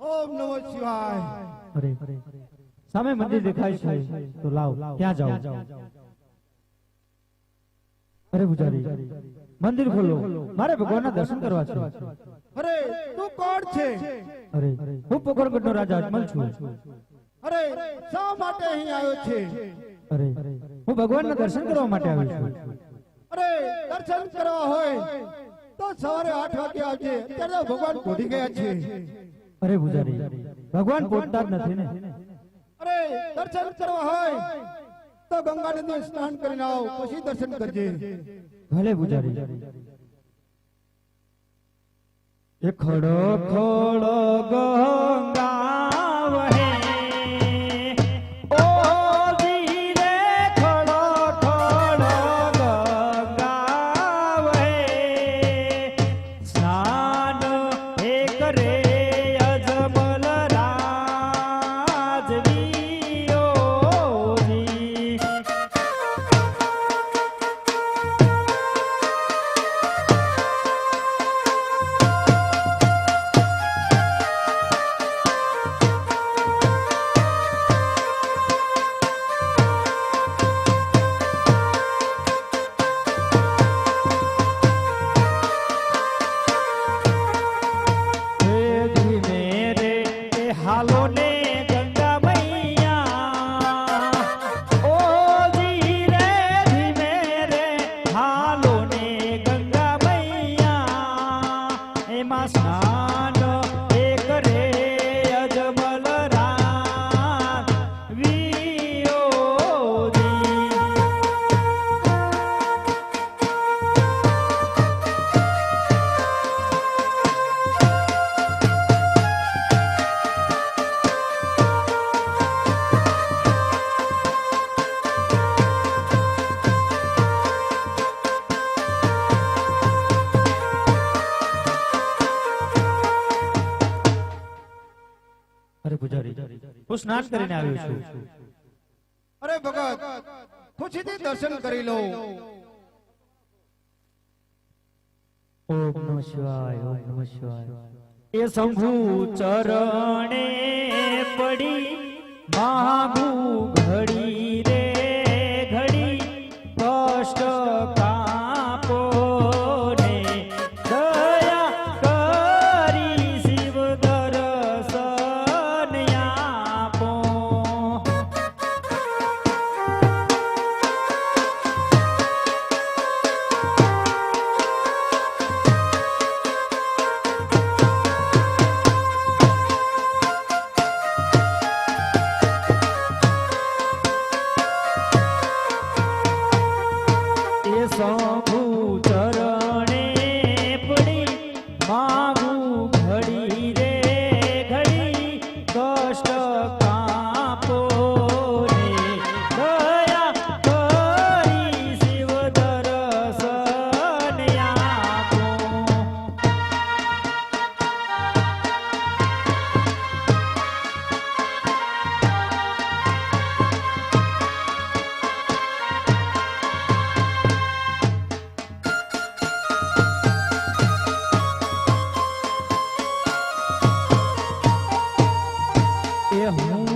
ઓમ નમો શિવાય. અરે સામે મંદિર દેખાય છે. તો લાવ ત્યાં જાઓ? અરે પૂજારી મંદિર ખોલો. મારે ભગવાનના દર્શન કરવા છે. અરે તું કોણ છે? અરે હું પોકરણગઢનો રાજા અજમલ છું. અરે શા માટે અહીં આવ્યો છે? અરે હું ભગવાનના દર્શન કરવા માટે આવ્યો છું. અરે દર્શન કરવા હોય. તો સવારે આઠ વાગે આવજે. અત્યારે તો ભગવાન પહોંચી ગયા છે. અરે પૂજારી ભગવાન પહોંચતા જ નથી ને? અરે દર્શન કરવા હોય તો ગંગા નદી સ્નાન કરીને આવો પછી દર્શન કરજે. ભલે પૂજારી. એ ખડો ખડો ગંગા એ હું સ્નાન કરીને આવ્યો છું. અરે ભગત ખુશીથી દર્શન કરી લો. ઓમ નમઃ શિવાય ઓમ નમઃ શિવાય. એ શંભુ ચરણે 别红